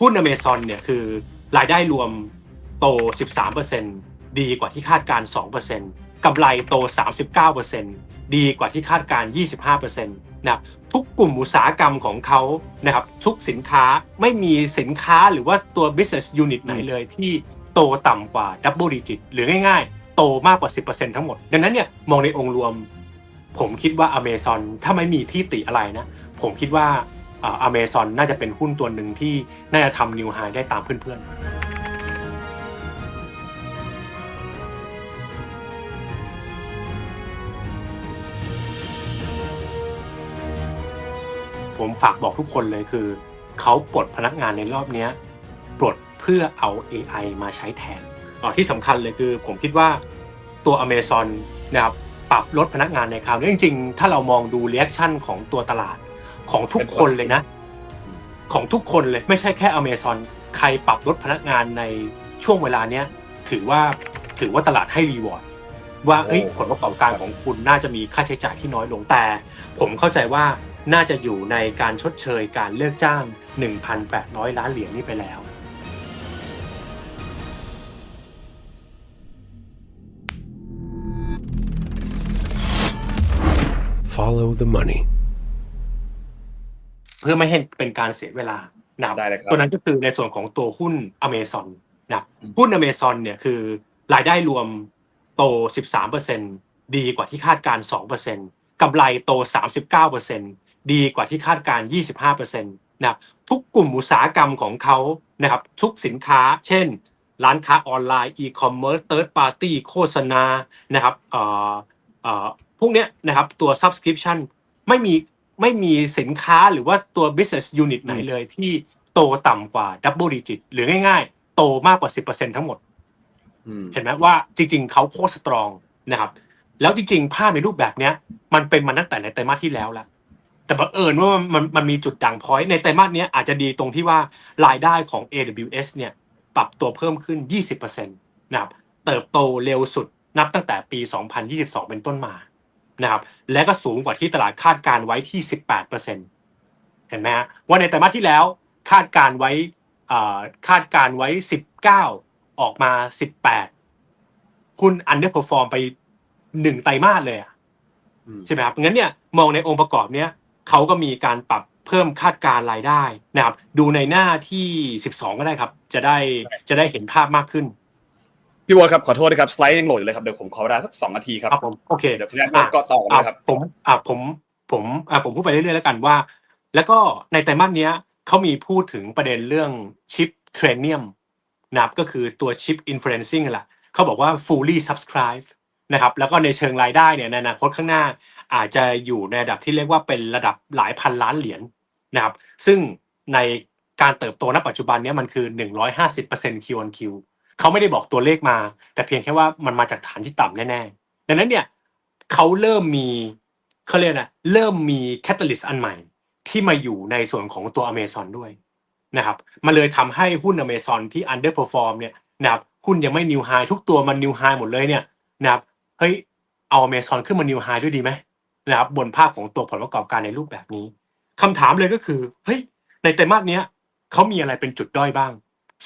หุ้นอเมซอนเนี่ยคือรายได้รวมโต 13%ดีกว่าที่คาดการ 2%กำไรโต 39%ดีกว่าที่คาดการ 25%นะครับทุกกลุ่มอุตสาหกรรมของเขานะครับทุกสินค้าไม่มีสินค้าหรือว่าตัว business unit ไหนเลยที่โตต่ำกว่า double digit หรือง่ายๆ โตมากกว่า 10%ทั้งหมด ดังนั้นเนี่ยมองในองค์รวม ผมคิดว่า Amazon ถ้าไม่มีที่ติอะไรนะ ผมคิดว่า อเมซอนน่าจะเป็นหุ้นตัวหนึ่งที่น่าจะทำนิวไฮได้ตามเพื่อนๆผมฝากบอกทุกคนเลยคือ เขาปลดพนักงานในรอบนี้ปลดเพื่อเอา AI มาใช้แทนอที่สำคัญเลยคือผมคิดว่าตัว Amazon นะครับปรับลดพนักงานในคราวนี้จริง ๆ ถ้าเรามองดูเรีแอคชั่นของตัวตลาด ของทุกคนเลยนะ ของทุกคนเลยไม่ใช่แค่อเมซอนใครปรับลดพนักงานในช่วงเวลาเนี้ยถือว่าถือว่าตลาดให้รีวอร์ดว่าเอ้ยผลประกอบการของคุณน่าจะมีค่าใช้จ่ายที่น้อยลงแต่ ผมเข้าใจว่าน่าจะอยู่ในการชดเชยการเลิกจ้าง 1,800 ล้านเหรียญนี้ไปแล้ว Follow the money. เพื่อไม่ให้เป็นการเสียเวลานะครับได้เลยครับตัวนั้นก็คือในส่วนของตัวหุ้นอเมซอนนะครับหุ้นอเมซอนเนี่ยคือรายได้รวมโต 13%ดีกว่าที่คาดการ 2%กำไรโต 39%ดีกว่าที่คาดการ 25%นะครับทุกกลุ่มอุตสาหกรรมของเขานะครับทุกสินค้า เช่น ร้านค้าออนไลน์อีคอมเมิร์ซเติร์ดปาร์ตี้โฆษณานะครับเอ่อเอ่อพวกเนี้ยนะครับตัว subscription ไม่มี ไม่มีสินค้าหรือว่าตัว business unit ไหนเลย ที่โตต่ำกว่า double digit หรือง่ายๆ โตมากกว่า 10%ทั้งหมดอืมเห็นไหมว่าจริง ๆ เขาโคตรสตรองนะครับ แล้วจริง ๆ ภาพในรูปแบบเนี้ย มันเป็นมาตั้งแต่ในไตรมาสที่แล้วแล้วแต่บังเอิญว่ามันมันมันมีจุดด่างพร้อยในไตรมาสเนี้ยอาจจะดีตรงที่ว่ารายได้ของ AWS เนี่ยปรับตัวเพิ่มขึ้น 20%นะครับ เติบโตเร็วสุดนับตั้งแต่ปี 2022 เป็นต้นมา นะครับและก็สูงกว่าที่ตลาดคาดการไว้ที่ 18%เห็นไหมฮะว่าในไตรมาสที่แล้วคาดการไว้อ่าคาดการไว้ 19 ออกมา 18 คุณอันเดอร์เพอร์ฟอร์มไปหนึ่งไตรมาสเลยอะอืมใช่ไหมครับงั้นเนี่ยมองในองค์ประกอบเนี้ยเขาก็มีการปรับเพิ่มคาดการรายได้นะครับ ดูในหน้าที่ 12 ก็ได้ครับ จะได้จะได้เห็นภาพมากขึ้น พี่วอลครับขอโทษนะครับสไลด์ยังโหลดอยู่เลยครับเดี๋ยวผมขอเวลาสักสองนาทีครับครับผมโอเคเดี๋ยวพี่แอนก็ต่อกันเลยครับอะผมอะผมผมอะผมพูดไปเรื่อยๆแล้วกันว่า แล้วก็ในไตรมาสเนี้ยเขามีพูดถึงประเด็นเรื่องชิปเทรนเนียมนะครับก็คือตัวชิปอินฟลูเอนซิ่งแหละเขาบอกว่า fully subscribe นะครับแล้วก็ในเชิงรายได้เนี่ยในอนาคตข้างหน้าอาจจะอยู่ในระดับที่เรียกว่าเป็นระดับหลายพันล้านเหรียญนะครับซึ่งในการเติบโตณปัจจุบันเนี้ยมันคือ 150% Q on Q เขาไม่ได้บอกตัวเลขมา แต่เพียงแค่ว่ามันมาจากฐานที่ต่ำแน่ๆดังนั้นเนี่ยเขาเริ่มมีเขาเรียกนะเริ่มมีแคตตาลิสต์อันใหม่ที่มาอยู่ในส่วนของตัว Amazon ด้วยนะครับมันเลยทำให้หุ้น Amazon ที่ underperform เนี่ยนะครับหุ้นยังไม่นิวไฮทุกตัวมันนิวไฮหมดเลยเนี่ยนะครับเฮ้ยเอา Amazon ขึ้นมานิวไฮด้วยดีไหมนะครับบนภาพของตัวผลประกอบการในรูปแบบนี้คำถามเลยก็คือเฮ้ยในไตรมาสเนี้ยเขามีอะไรเป็นจุดด้อยบ้าง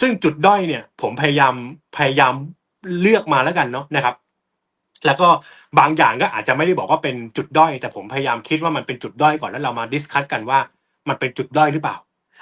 ซึ่งจุดด้อยเนี่ยผมพยายามพยายามเลือกมาแล้วกันเนาะนะครับ แล้วก็บางอย่างก็อาจจะไม่ได้บอกว่าเป็นจุดด้อย แต่ผมพยายามคิดว่ามันเป็นจุดด้อยก่อนแล้วเรามาดิสคัตกันว่ามันเป็นจุดด้อยหรือเปล่า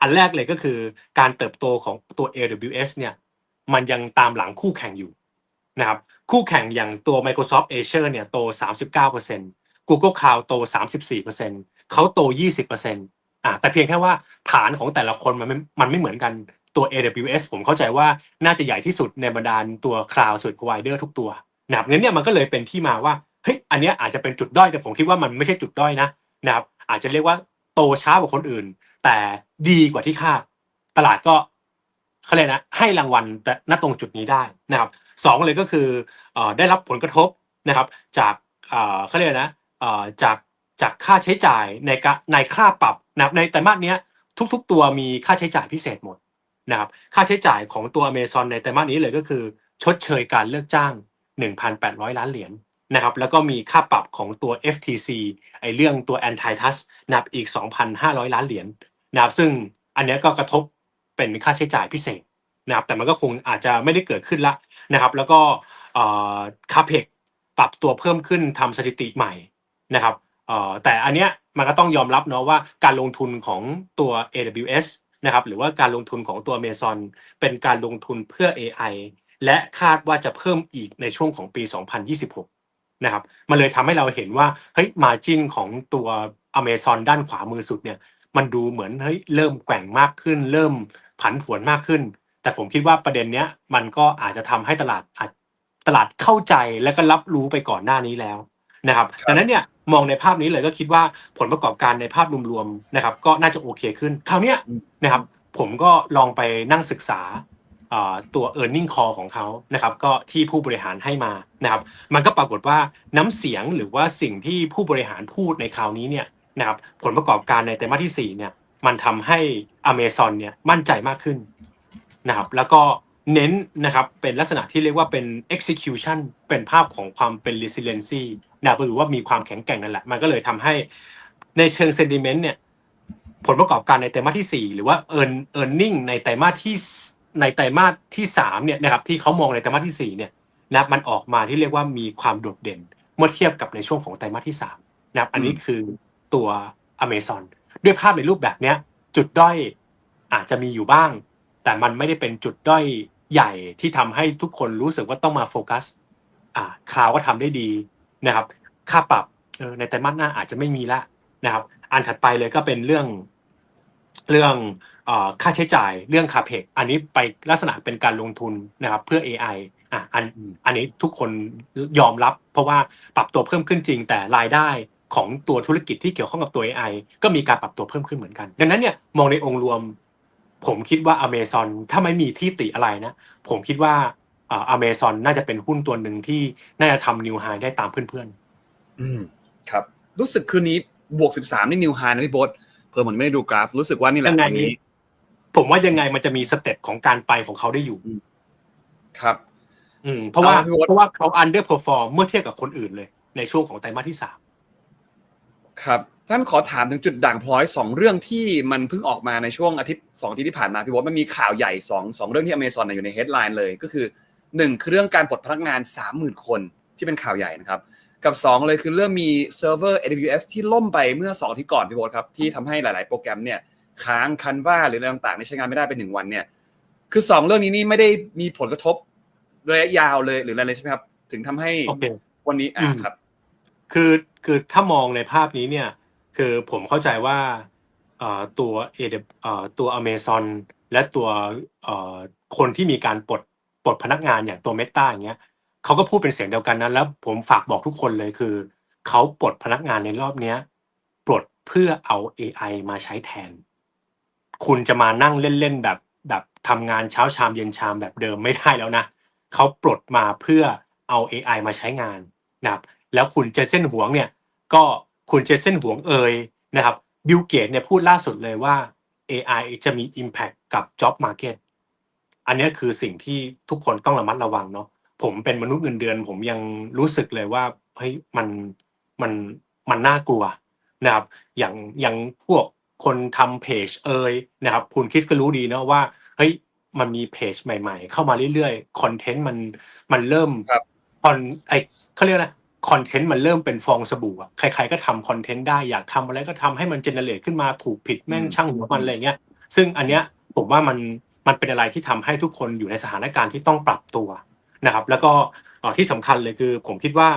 อันแรกเลยก็คือการเติบโตของตัว AWS เนี่ยมันยังตามหลังคู่แข่งอยู่นะครับคู่แข่งอย่างตัว Microsoft Azure เนี่ยโต 39% Google Cloud โต 34%เขาโต 20%อะแต่เพียงแค่ว่าฐานของแต่ละคนมันไม่มันไม่เหมือนกัน ตัว AWS ผมเข้าใจว่าน่าจะใหญ่ที่สุดในบรรดาตัว Cloud Service Provider ทุกตัวนะครับงั้นเนี่ยมันก็เลยเป็นที่มาว่าเฮ้ยอันเนี้ยอาจจะเป็นจุดด้อยแต่ผมคิดว่ามันไม่ใช่จุดด้อยนะนะครับอาจจะเรียกว่าโตช้ากว่าคนอื่น แต่ดีกว่าที่คาดตลาดก็เขาเรียกนะให้รางวัลแต่ณตรงจุดนี้ได้นะครับสองเลยก็คือได้รับผลกระทบนะครับจากเขาเรียกนะจากจากค่าใช้จ่ายในในค่าปรับนะครับในไตรมาสเนี้ยทุก ๆ ตัวมีค่าใช้จ่ายพิเศษหมด นะครับค่าใช้จ่ายของตัว Amazon ในไตรมาสนี้เลยก็คือ ชดเชยการเลิกจ้าง 1,800 ล้านเหรียญนะครับแล้วก็มีค่าปรับของตัว FTC ไอเรื่องตัว Antitrust นับอีก 2,500 ล้านเหรียญนะครับซึ่งอันเนี้ยก็กระทบเป็นค่าใช้จ่ายพิเศษนะครับแต่มันก็คงอาจจะไม่ได้เกิดขึ้นละนะครับ แล้วก็คาเพกปรับตัวเพิ่มขึ้นทำสถิติใหม่นะครับแต่อันเนี้ยมันก็ต้องยอมรับเนาะว่าการลงทุนของตัว AWS นะครับหรือว่าการลงทุนของตัว Amazon เป็นการลงทุนเพื่อ AI และคาดว่าจะเพิ่มอีกในช่วงของปี 2026 นะครับมันเลยทำให้เราเห็นว่าเฮ้ยมาจินของตัว Amazon ด้านขวามือสุดเนี่ยมันดูเหมือนเฮ้ยเริ่มแกว่งมากขึ้น เริ่มผันผวนมากขึ้น แต่ผมคิดว่าประเด็นเนี้ยมันก็อาจจะทำให้ตลาดอาจตลาดเข้าใจและก็รับรู้ไปก่อนหน้านี้แล้ว นะครับครับดังนั้นเนี่ยมองในภาพนี้เลยก็คิดว่าผลประกอบการในภาพรวมๆนะครับ ก็น่าจะโอเคขึ้นคราวเนี้ยนะครับ ผมก็ลองไปนั่งศึกษาอ่าตัว e a r n i n g call ของเขานะครับ ก็ที่ผู้บริหารให้มานะครับ มันก็ปรากฏว่าน้ำเสียงหรือว่าสิ่งที่ผู้บริหารพูดในคราวนี้เนี่ยนะครับ ผลประกอบการในไตรมาสที่4เนี่ย มันทำให้ Amazon เนี่ยมั่นใจมากขึ้นนะครับ แล้วก็เน้นนะครับเป็นลักษณะที่เรียกว่าเป็น execution เป็นภาพของความเป็น resiliency นะครับหรือว่ามีความแข็งแกร่งนั่นแหละ มันก็เลยทำให้ในเชิง sentiment เนี่ย ผลประกอบการในไตรมาสที่ 4 หรือว่า earn earning ในไตรมาสที่ในไตรมาสที่3เนี่ยนะครับที่เขามองในไตรมาสที่4เนี่ยนะมันออกมาที่เรียกว่ามีความโดดเด่น เมื่อเทียบกับในช่วงของไตรมาสที่3นะครับอันนี้คือตัว Amazon ด้วยภาพในรูปแบบเนี้ย จุดด้อยอาจจะมีอยู่บ้าง แต่มันไม่ได้เป็นจุดด้อยใหญ่ที่ทำให้ทุกคนรู้สึกว่าต้องมาโฟกัสอ่าคลาวก็ทำได้ดี นะครับค่าปรับในไตรมาสหน้าอาจจะไม่มีละนะครับ อันถัดไปเลยก็เป็นเรื่องเรื่องค่าใช้จ่ายเรื่องคาเพกอันนี้ไปลักษณะเป็นการลงทุนนะครับ เพื่อ AI อะอันอันนี้ทุกคนยอมรับ เพราะว่าปรับตัวเพิ่มขึ้นจริง แต่รายได้ของตัวธุรกิจที่เกี่ยวข้องกับตัว AI ก็มีการปรับตัวเพิ่มขึ้นเหมือนกัน ดังนั้นเนี่ยมองในองค์รวม ผมคิดว่า Amazon ถ้าไม่มีที่ติอะไรนะ ผมคิดว่า อเมซอนน่าจะเป็นหุ้นตัวหนึ่งที่น่าจะทำนิวไฮได้ตามเพื่อนอืมครับ รู้สึกคืนนี้บวก 13 นี่นิวไฮนะพี่โบ๊ทเพิ่มเหมือนไม่ได้ดูกราฟ รู้สึกว่านี่แหละยังไงวันนี้ๆผมว่ายังไงมันจะมีสเต็ปของการไปของเขาได้อยู่ ครับ อืม เพราะว่าเอาพี่โอ๊ตเพราะว่าเขา underperform เมื่อเทียบกับคนอื่นเลย ในช่วงของไตรมาสที่สามครับท่านขอถามถึงจุดด่างพร้อยสองเรื่องที่มันเพิ่งออกมาในช่วงอาทิตย์สองอาทิตย์ที่ผ่านมาพี่โบ๊ทมันมีข่าวใหญ่สองสองเรื่องที่อเมซอนอยู่ในเฮดไลน์เลยก็คือ หนึ่งคือเรื่องการปลดพนักงาน 30,000 คนที่เป็นข่าวใหญ่นะครับ กับสองเลยคือเรื่องมีเซิร์ฟเวอร์ AWS ที่ล่มไปเมื่อสองอาที่ก่อนพี่โบ๊ทครับ ที่ทำให้หลาย ๆ โปรแกรมเนี่ยค้างคันว่าหรืออะไรต่างๆที่ใช้งานไม่ได้เป็นหนึ่งวันเนี่ยคือสองเรื่องนี้นี่ไม่ได้มีผลกระทบระยะยาวเลยหรืออะไรเลยใช่ไหมครับ ถึงทำให้โอเควันนี้อ่าอืมครับ คือคือถ้ามองในภาพนี้เนี่ยคือผมเข้าใจว่าเอ่อตัวเอเอ่อตัวอเมซอนและตัวเอ่อคนที่มีการปลด ปลดพนักงานอย่างตัวเมตาอย่างเงี้ยเขาก็พูดเป็นเสียงเดียวกันนะแล้วผมฝากบอกทุกคนเลยคือเขาปลดพนักงานในรอบเนี้ยปลดเพื่อเอา AI มาใช้แทน คุณจะมานั่งเล่นๆแบบแบบทำงานเช้าชามเย็นชามแบบเดิมไม่ได้แล้วนะเขาปลดมาเพื่อเอา AI มาใช้งานนะครับแล้วคุณเจเซนหวงเนี่ยก็คุณเจเซนหวงเอ่ยนะครับบิลเกตเนี่ยพูดล่าสุดเลยว่า AI จะมี Impact กับ Job Market อันเนี้ยคือสิ่งที่ทุกคนต้องระมัดระวังเนาะผมเป็นมนุษย์เงินเดือน ผมยังรู้สึกเลยว่าเฮ้ยมันมันมันน่ากลัวนะครับอย่างอย่างพวกคนทำเพจเอ่ยนะครับคุณคริสก็รู้ดีเนาะว่าเฮ้ยมันมีเพจใหม่ ๆ เข้ามาเรื่อยๆคอนเทนต์มันมันเริ่มครับคอนไอเขาเรียกอะไรคอนเทนต์มันเริ่มเป็นฟองสบู่อะใคร ๆ ก็ทำคอนเทนต์ได้อยากทำอะไรก็ทำให้มันเจเนเรตขึ้นมาถูกผิดแม่งอืมช่างหัวมันอะไรเงี้ยซึ่งอันเนี้ยผมว่ามัน มันเป็นอะไรที่ทำให้ทุกคนอยู่ในสถานการณ์ที่ต้องปรับตัวนะครับ แล้วก็เอ่อที่สำคัญเลยคือ ผมคิดว่า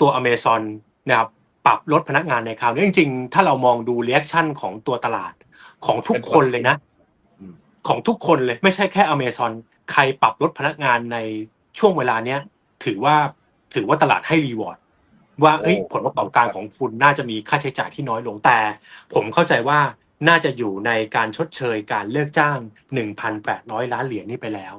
ตัวอเมซอนนะครับปรับลดพนักงานในคราวนี้จริงๆ ถ้าเรามองดูเรีแอคชั่นของตัวตลาดของทุกคนเลยนะอืมของทุกคนเลยไม่ใช่แค่อเมซอนใครปรับลดพนักงานในช่วงเวลาเนี้ยถือว่าถือว่าตลาดให้รีวอร์ดว่าเอ้ยโอ้ผลประกอบการของคุณน่าจะมีค่าใช้จ่ายที่น้อยลงแต่ ผมเข้าใจว่า น่าจะอยู่ในการชดเชยการเลิกจ้าง 1,800 ล้านเหรียญนี่ไปแล้ว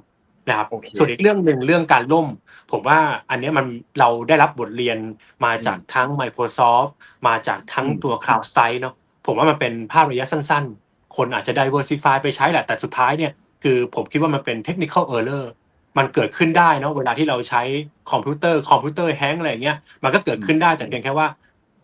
นะครับโอเคส่วนอีกเรื่องหนึ่งเรื่องการล่ม ผมว่าอันเนี้ยมันเราได้รับบทเรียนมาจากทั้ง Microsoft มาจากทั้งอืมตัว CloudStrike เนาะผมว่ามันเป็นภาพระยะสั้นๆ คนอาจจะ diversify ไปใช้แหละ แต่สุดท้ายเนี่ยคือผมคิดว่ามันเป็น technical error มันเกิดขึ้นได้เนาะเวลาที่เราใช้คอมพิวเตอร์คอมพิวเตอร์แฮงอะไรอย่างเงี้ยมันก็เกิดขึ้นได้แต่เพียงแค่ว่า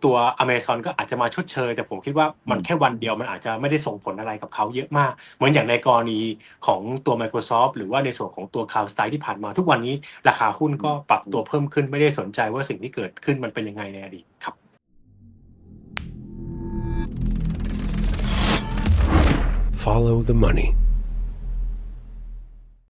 ตัว Amazon ก็อาจจะมาชดเชย แต่ผมคิดว่ามันอืมแค่วันเดียวมันอาจจะไม่ได้ส่งผลอะไรกับเขาเยอะมาก เหมือนอย่างในกรณีของตัว Microsoft หรือว่าในส่วนของตัว Cloud Style ที่ผ่านมาทุกวันนี้ราคาหุ้นก็ปรับตัวเพิ่มขึ้นไม่ได้สนใจว่าสิ่งที่เกิดขึ้นมันเป็นยังไงในอดีตครับ Follow the money.